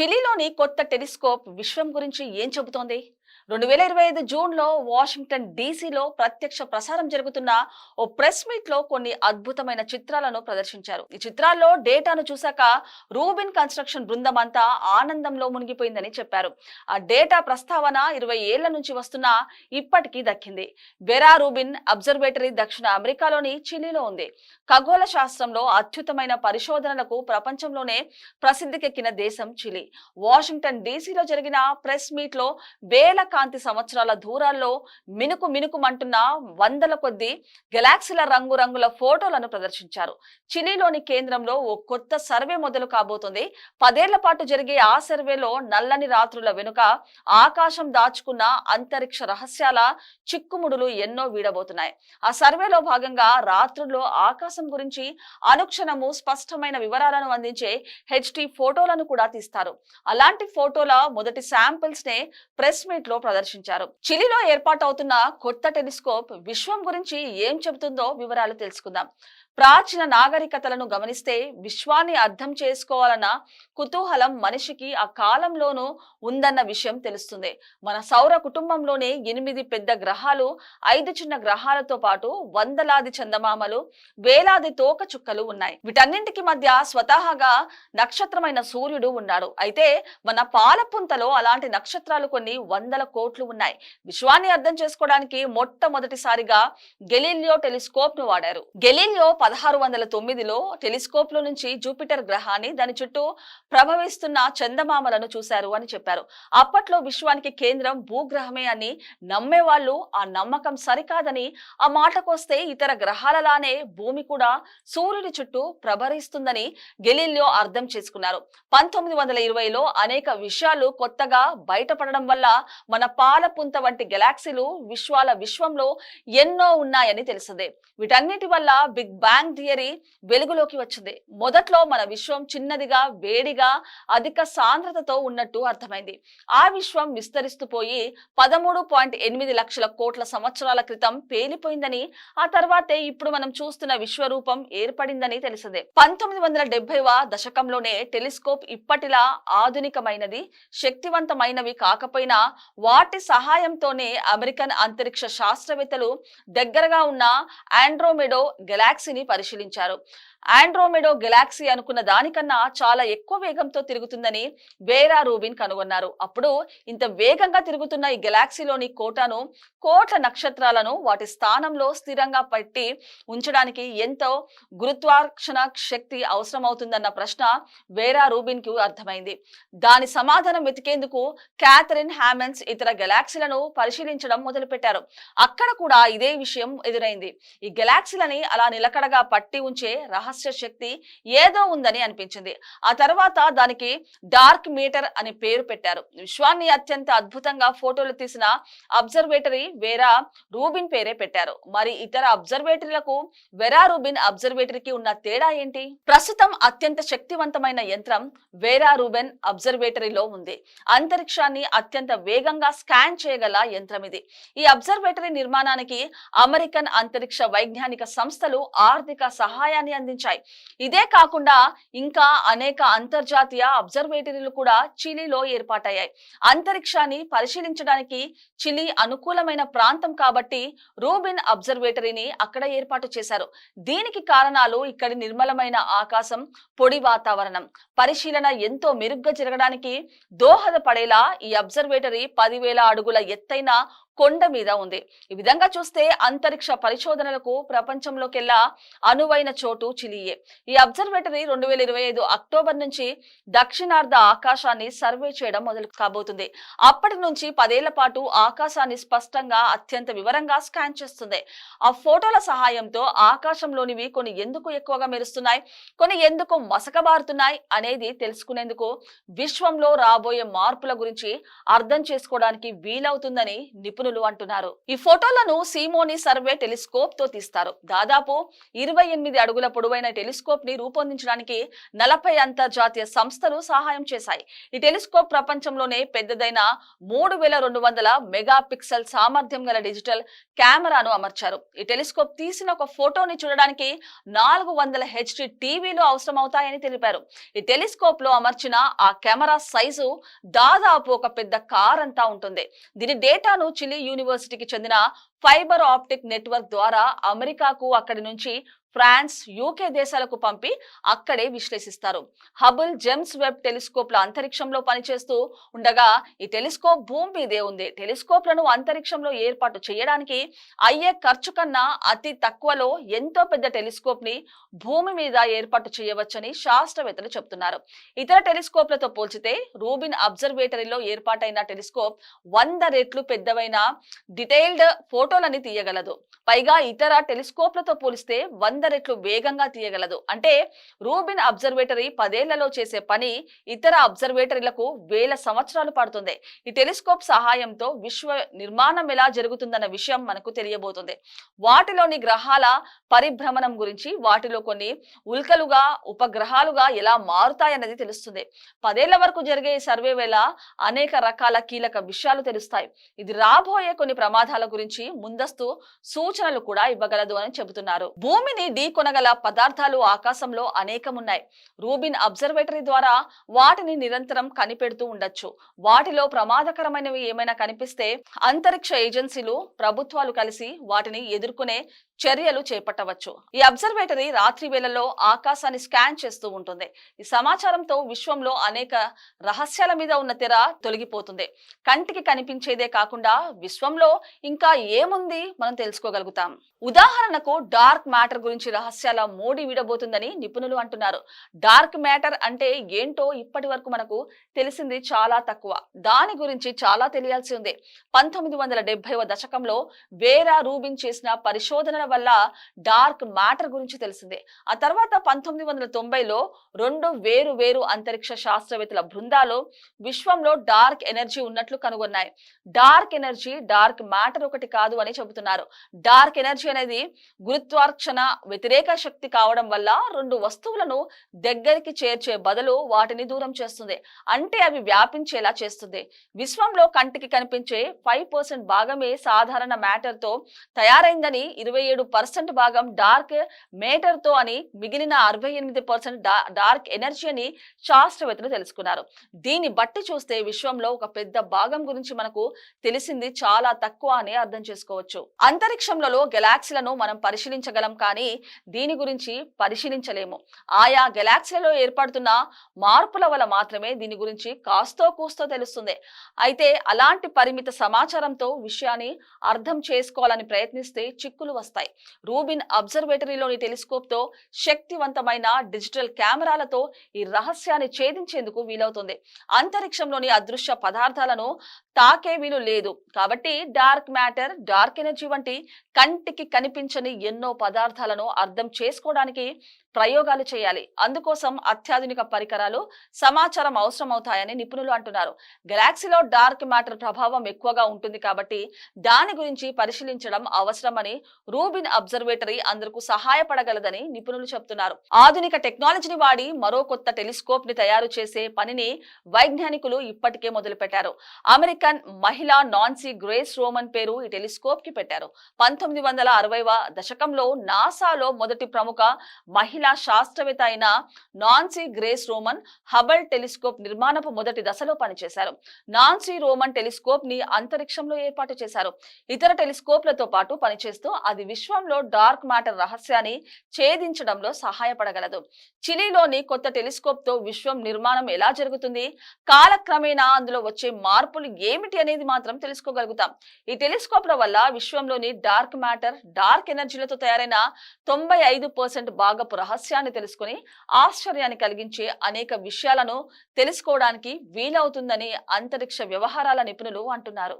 చిలీలోని కొత్త టెలిస్కోప్ విశ్వం గురించి ఏం చెబుతోంది? రెండు వేల ఇరవై ఐదు జూన్లో వాషింగ్టన్ డీసీలో ప్రత్యక్ష ప్రసారం జరుగుతున్న ఓ ప్రెస్ మీట్లో కొన్ని అద్భుతమైన చిత్రాలను ప్రదర్శించారు. ఈ చిత్రాల్లో డేటాను చూశాక రూబిన్ కన్స్ట్రక్షన్ బృందం అంతా ఆనందంలో మునిగిపోయిందని చెప్పారు. ఆ డేటా ప్రస్తావన ఇరవై ఏళ్ళ నుంచి వస్తున్నా ఇప్పటికీ దక్కింది. బెరా రూబిన్ అబ్జర్వేటరీ దక్షిణ అమెరికాలోని చిలీలో ఉంది. ఖగోళ శాస్త్రంలో అత్యుత్తమైన పరిశోధనలకు ప్రపంచంలోనే ప్రసిద్ధికెక్కిన దేశం చిలీ. వాషింగ్టన్ డీసీలో జరిగిన ప్రెస్ మీట్లో వేల కాంతి సంవత్సరాల దూరాల్లో మినుకు మినుకుమంటున్న వందల కొద్ది గెలాక్సీల రంగురంగుల ఫోటోలను ప్రదర్శించారు. చిలీలోని కేంద్రంలో ఓ కొత్త సర్వే మొదలు కాబోతుంది. పదేళ్ళ పాటు జరిగే ఆ సర్వేలో నల్లని రాత్రుల వెనుక ఆకాశం దాచుకున్న అంతరిక్ష రహస్యాల చిక్కుముడులు ఎన్నో వీడబోతున్నాయి. ఆ సర్వేలో భాగంగా రాత్రుల్లో ఆకాశం గురించి అనుక్షణము స్పష్టమైన వివరాలను అందించే హెచ్డి ఫోటోలను కూడా తీస్తారు. అలాంటి ఫోటోల మొదటి శాంపిల్స్ నే ప్రెస్ మీట్లో ప్రదర్శించారు. చిలీలో ఏర్పాటవుతున్న కొత్త టెలిస్కోప్ విశ్వం గురించి ఏం చెబుతుందో వివరాలు తెలుసుకుందాం. ప్రాచీన నాగరికతలను గమనిస్తే విశ్వాన్ని అర్థం చేసుకోవాలన్న కుతూహలం మనిషికి ఆ కాలంలోనూ ఉందన్న విషయం తెలుస్తుంది. మన సౌర కుటుంబంలోనే ఎనిమిది పెద్ద గ్రహాలు ఐదు చిన్న గ్రహాలతో పాటు వందలాది చందమామలు వేలాది తోక చుక్కలు ఉన్నాయి. వీటన్నింటికి మధ్య స్వతహాగా నక్షత్రమైన సూర్యుడు ఉన్నాడు. అయితే మన పాలపుంతలో అలాంటి నక్షత్రాలు కొన్ని వందల కోట్లు ఉన్నాయి. విశ్వాన్ని అర్థం చేసుకోవడానికి మొట్టమొదటిసారిగా గెలీలియో టెలిస్కోప్ను వాడారు. గెలీలియో పదహారు వందల తొమ్మిదిలో టెలిస్కోప్లో నుంచి జూపిటర్ గ్రహాన్ని దాని చుట్టూ ప్రభవిస్తున్న చందమామలను చూశారు అని చెప్పారు. అప్పట్లో విశ్వానికి కేంద్రం భూగ్రహమే అని నమ్మేవాళ్ళు ఆ నమ్మకం సరికాదని ఆ మాటకొస్తే ఇతర గ్రహాలలానే భూమి కూడా సూర్యుడి చుట్టూ ప్రభరిస్తుందని గెలీలియో అర్థం చేసుకున్నారు. పంతొమ్మిది వందల ఇరవైలో అనేక విషయాలు కొత్తగా బయటపడడం వల్ల మన పాలపుంత వంటి గెలాక్సీలు విశ్వాల విశ్వంలో ఎన్నో ఉన్నాయని తెలిసిందే. వీటన్నిటి వల్ల బిగ్ బ్యాంగ్ థియరీ వెలుగులోకి వచ్చింది. మొదట్లో మన విశ్వం చిన్నదిగా వేడిగా అధిక సాంద్రతతో ఉన్నట్టు అర్థమైంది. ఆ విశ్వం విస్తరిస్తూ పోయి పదమూడు పాయింట్ ఎనిమిది లక్షల కోట్ల సంవత్సరాల క్రితం పేలిపోయిందని ఆ తర్వాతే ఇప్పుడు మనం చూస్తున్న విశ్వరూపం ఏర్పడిందని తెలిసిందే. పంతొమ్మిది వందల డెబ్బైవ దశకంలోనే టెలిస్కోప్ ఇప్పటిలా ఆధునికమైనది శక్తివంతమైనవి కాకపోయినా వాటి సహాయంతోనే అమెరికన్ అంతరిక్ష శాస్త్రవేత్తలు దగ్గరగా ఉన్న ఆండ్రోమెడో గెలాక్సీని పరిశీలించారు. ఆండ్రోమెడో గెలాక్సీ అనుకున్న దానికన్నా చాలా ఎక్కువ వేగంతో తిరుగుతుందని వేరా రూబిన్ కనుగొన్నారు. అప్పుడు ఇంత వేగంగా తిరుగుతున్న ఈ గెలాక్సీలోని కోటాను కోట్ల నక్షత్రాలను వాటి స్థానంలో స్థిరంగా పట్టి ఉంచడానికి ఎంతో గురుత్వాకర్షణ శక్తి అవసరమవుతుందన్న ప్రశ్న వేరా రూబిన్కు అర్థమైంది. దాని సమాధానం వెతికేందుకు క్యాథరిన్ హ్యామెన్స్ ఇతర గెలాక్సీలను పరిశీలించడం మొదలుపెట్టారు. అక్కడ కూడా ఇదే విషయం ఎదురైంది. ఈ గెలాక్సీలని అలా నిలకడ జాగ్రత్తగా పట్టి ఉంచే రహస్య శక్తి ఏదో ఉందని అనిపించింది. ఆ తర్వాత దానికి డార్క్ మీటర్ అని పేరు పెట్టారు. విశ్వాన్ని అత్యంత అద్భుతంగా ఫోటోలు తీసిన అబ్జర్వేటరీ వేరా రూబిన్ పేరే పెట్టారు. మరి ఇతర అబ్జర్వేటరీలకు వెరా రూబిన్ అబ్జర్వేటరీకి ఉన్న తేడా ఏంటి? ప్రస్తుతం అత్యంత శక్తివంతమైన యంత్రం వేరా రూబెన్ అబ్జర్వేటరీలో ఉంది. అంతరిక్షాన్ని అత్యంత వేగంగా స్కాన్ చేయగల యంత్రం ఇది. ఈ అబ్జర్వేటరీ నిర్మాణానికి అమెరికన్ అంతరిక్ష వైజ్ఞానిక సంస్థలు ఆర్థిక సహాయాన్ని అందించాయి. ఇదే కాకుండా ఇంకా అనేక అంతర్జాతీయ అబ్జర్వేటరీలు కూడా చిలీలో ఏర్పాటయ్యాయి. అంతరిక్షాన్ని పరిశీలించడానికి చిలీ అనుకూలమైన ప్రాంతం కాబట్టి రూబిన్ అబ్జర్వేటరీని అక్కడ ఏర్పాటు చేశారు. దీనికి కారణాలు ఇక్కడి నిర్మలమైన ఆకాశం పొడి వాతావరణం. పరిశీలన ఎంతో మెరుగ్గా జరగడానికి దోహదపడేలా ఈ అబ్జర్వేటరీ పదివేల అడుగుల ఎత్తైన కొండ మీద ఉంది. ఈ విధంగా చూస్తే అంతరిక్ష పరిశోధనలకు ప్రపంచంలోకెల్లా అనువైన చోటు చిలియే. ఈ అబ్జర్వేటరీ రెండు వేల ఇరవై ఐదు అక్టోబర్ నుంచి దక్షిణార్ధ ఆకాశాన్ని సర్వే చేయడం మొదలు కాబోతుంది. అప్పటి నుంచి పదేళ్ళ పాటు ఆకాశాన్ని స్పష్టంగా అత్యంత వివరంగా స్కాన్ చేస్తుంది. ఆ ఫోటోల సహాయంతో ఆకాశంలోనివి కొన్ని ఎందుకు ఎక్కువగా మెరుస్తున్నాయి కొన్ని ఎందుకు మసకబారుతున్నాయి అనేది తెలుసుకునేందుకు విశ్వంలో రాబోయే మార్పుల గురించి అర్థం చేసుకోవడానికి వీలవుతుందని నిపుణులు నిపుణులు అంటున్నారు. ఈ ఫోటోలను సీమోని సర్వే టెలిస్కోప్తో తీస్తారు. దాదాపు ఇరవై ఎనిమిది అడుగుల పొడవైన టెలిస్కోప్ని రూపొందించడానికి నలభై అంతర్జాతీయ సంస్థలు సహాయం చేశాయి. ఈ టెలిస్కోప్ ప్రపంచంలోనే పెద్దదైన మూడు వేల రెండు వందల మెగా పిక్సెల్ సామర్థ్యం గల డిజిటల్ కెమెరాను అమర్చారు. ఈ టెలిస్కోప్ తీసిన ఒక ఫోటోని చూడడానికి నాలుగు వందల హెచ్డి టీవీలు అవసరమవుతాయని తెలిపారు. ఈ టెలిస్కోప్లో అమర్చిన ఆ కెమెరా సైజు దాదాపు ఒక పెద్ద కార్ అంతా ఉంటుంది. దీని డేటాను చిలి యూనివర్సిటీకి చెందిన ఫైబర్ ఆప్టిక్ నెట్వర్క్ ద్వారా అమెరికాకు అక్కడి నుంచి ఫ్రాన్స్ యూకే దేశాలకు పంపి అక్కడే విశ్లేషిస్తారు. హబుల్ జెమ్స్ వెబ్ టెలిస్కోప్ల అంతరిక్షంలో పనిచేస్తూ ఉండగా ఈ టెలిస్కోప్ భూమి మీదే ఉంది. టెలిస్కోప్లను అంతరిక్షంలో ఏర్పాటు చేయడానికి అయ్యే ఖర్చు కన్నా అతి తక్కువలో ఎంతో పెద్ద టెలిస్కోప్ని భూమి మీద ఏర్పాటు చేయవచ్చని శాస్త్రవేత్తలు చెబుతున్నారు ఇతర టెలిస్కోప్లతో పోల్చితే రూబిన్ అబ్జర్వేటరీలో ఏర్పాటైన టెలిస్కోప్ వంద రెట్లు పెద్దవైన డీటెయిల్డ్ ఫోటోలని తీయగలదు. పైగా ఇతర టెలిస్కోప్లతో పోలిస్తే వంద రెట్లు వేగంగా తీయగలదు. అంటే రూబిన్ అబ్జర్వేటరీ పదేళ్ళలో చేసే పని ఇతర అబ్జర్వేటరీలకు వేల సంవత్సరాలు పడుతుంది. ఈ టెలిస్కోప్ సహాయంతో విశ్వ నిర్మాణం ఎలా జరుగుతుందన్న విషయం మనకు తెలియబోతుంది. వాటిలోని గ్రహాల పరిభ్రమణం గురించి వాటిలో కొన్ని ఉల్కలుగా ఉపగ్రహాలుగా ఎలా మారుతాయన్నది తెలుస్తుంది. పదేళ్ళ వరకు జరిగే ఈ సర్వే వేళ అనేక రకాల కీలక విషయాలు తెలుస్తాయి. ఇది రాబోయే కొన్ని ప్రమాదాల గురించి ముందస్తు సూచనలు కూడా ఇవ్వగలదు అని చెబుతున్నారు. భూమిని ఢీకొనగల పదార్థాలు ఆకాశంలో అనేకమున్నాయి. రూబిన్ అబ్జర్వేటరీ ద్వారా వాటిని నిరంతరం కనిపెడుతూ ఉండొచ్చు. వాటిలో ప్రమాదకరమైనవి ఏమైనా కనిపిస్తే అంతరిక్ష ఏజెన్సీలు ప్రభుత్వాలు కలిసి వాటిని ఎదుర్కొనే చర్యలు చేపట్టవచ్చు. ఈ అబ్జర్వేటరీ రాత్రి వేళల్లో ఆకాశాన్ని స్కాన్ చేస్తూ ఉంటుంది. ఈ సమాచారంతో విశ్వంలో అనేక రహస్యాల మీద ఉన్న తెర తొలగిపోతుంది. కంటికి కనిపించేదే కాకుండా విశ్వంలో ఇంకా ఏముంది మనం తెలుసుకోగలుగుతాం. ఉదాహరణకు డార్క్ మ్యాటర్ గురించి రహస్యాల మోడీ విడబోతుందని నిపుణులు అంటున్నారు. డార్క్ మ్యాటర్ అంటే ఏంటో ఇప్పటి వరకు మనకు తెలిసింది చాలా తక్కువ. దాని గురించి చాలా తెలియాల్సి ఉంది. పంతొమ్మిది వందల డెబ్బైవ దశకంలో వేరా రూబిన్ చేసిన పరిశోధనల వల్ల డార్క్ మ్యాటర్ గురించి తెలిసిందే. ఆ తర్వాత పంతొమ్మిది వందల తొంభైలో రెండు వేరు వేరు అంతరిక్ష శాస్త్రవేత్తల బృందాలు విశ్వంలో డార్క్ ఎనర్జీ ఉన్నట్లు కనుగొన్నాయి. డార్క్ ఎనర్జీ డార్క్ మ్యాటర్ ఒకటి కాదు అని చెబుతున్నారు. డార్క్ ఎనర్జీ అనేది గురుత్వార్క్షణ వ్యతిరేక శక్తి కావడం వల్ల రెండు వస్తువులను దగ్గరికి చేర్చే బదులు వాటిని దూరం చేస్తుంది. అంటే అవి వ్యాపించేలా చేస్తుంది. విశ్వంలో కంటికి కనిపించే ఫైవ్ పర్సెంట్ భాగమే సాధారణ మ్యాటర్తో తయారైందని ఇరవై ఏడు పర్సెంట్ భాగం డార్క్ మేటర్తో అని మిగిలిన అరవై ఎనిమిది పర్సెంట్ డార్క్ ఎనర్జీ అని శాస్త్రవేత్తలు తెలుసుకున్నారు. దీన్ని బట్టి చూస్తే విశ్వంలో ఒక పెద్ద భాగం గురించి మనకు తెలిసింది చాలా తక్కువ అని అర్థం చేసుకోవచ్చు. అంతరిక్షంలో గెలాక్సీలను మనం పరిశీలించగలం కానీ దీని గురించి పరిశీలించలేము. ఆయా గెలాక్సీలలో ఏర్పడుతున్న మార్పుల వల్ల మాత్రమే దీని గురించి కాస్తో కూస్తో తెలుస్తుంది. అయితే అలాంటి పరిమిత సమాచారంతో విషయాన్ని అర్థం చేసుకోవాలని ప్రయత్నిస్తే చిక్కులు వస్తాయి. రూబిన్ అబ్జర్వేటరీలోని టెలిస్కోప్తో శక్తివంతమైన డిజిటల్ కెమెరాలతో ఈ రహస్యాన్ని ఛేదించేందుకు వీలవుతుంది. అంతరిక్షంలోని అదృశ్య పదార్థాలను తాకే వీలు లేదు. కాబట్టి డార్క్ మ్యాటర్ డార్క్ ఎనర్జీ వంటి కంటికి కనిపించని ఎన్నో పదార్థాలను అర్థం చేసుకోవడానికి ప్రయోగాలు చేయాలి. అందుకోసం అత్యాధునిక పరికరాలు సమాచారం అవసరం అవుతాయని నిపుణులు అంటున్నారు. గెలాక్సీలో డార్క్ మ్యాటర్ ప్రభావం ఎక్కువగా ఉంటుంది కాబట్టి దాని గురించి పరిశీలించడం అవసరమని రూబిన్ అబ్జర్వేటరీ అందరకు సహాయపడగలదని నిపుణులు చెప్తున్నారు ఆధునిక టెక్నాలజీని వాడి మరో కొత్త టెలిస్కోప్ని తయారు చేసే పనిని వైజ్ఞానికులు ఇప్పటికే మొదలుపెట్టారు. అమెరికన్ మహిళా నాన్సీ గ్రేస్ రోమన్ పేరు ఈ టెలిస్కోప్కి పెట్టారు. పంతొమ్మిది వందల అరవైవ దశకంలో నాసాలో మొదటి ప్రముఖ మహిళా శాస్త్రవేత్త అయిన Nancy Grace Roman Hubble telescope నిర్మాణపు మొదటి దశలో పనిచేశారు. నాన్సీ రోమన్ టెలిస్కోప్ని అంతరిక్షంలో ఏర్పాటు చేశారు. ఇతర టెలిస్కోప్లతో పాటు పనిచేస్తూ అది విశ్వంలో డార్క్ మ్యాటర్ రహస్యాన్ని ఛేదించడంలో సహాయపడగలదు. చిలీలోని కొత్త టెలిస్కోప్తో విశ్వం నిర్మాణం ఎలా జరుగుతుంది? కాలక్రమేణా అందులో వచ్చే మార్పులు ఏమిటి అనేది మాత్రం తెలుసుకోగలుగుతాం. ఈ టెలిస్కోప్ల వల్ల విశ్వంలోని డార్క్ మ్యాటర్ డార్క్ ఎనర్జీలతో తయారైన తొంభై ఐదు పర్సెంట్ భాగపు రహస్యాన్ని తెలుసుకుని ఆశ్చర్యాన్ని కలిగించే అనేక విషయాలను తెలుసుకోవడానికి వీలవుతుందని అంతరిక్ష వ్యవహారాల నిపుణులు అంటున్నారు.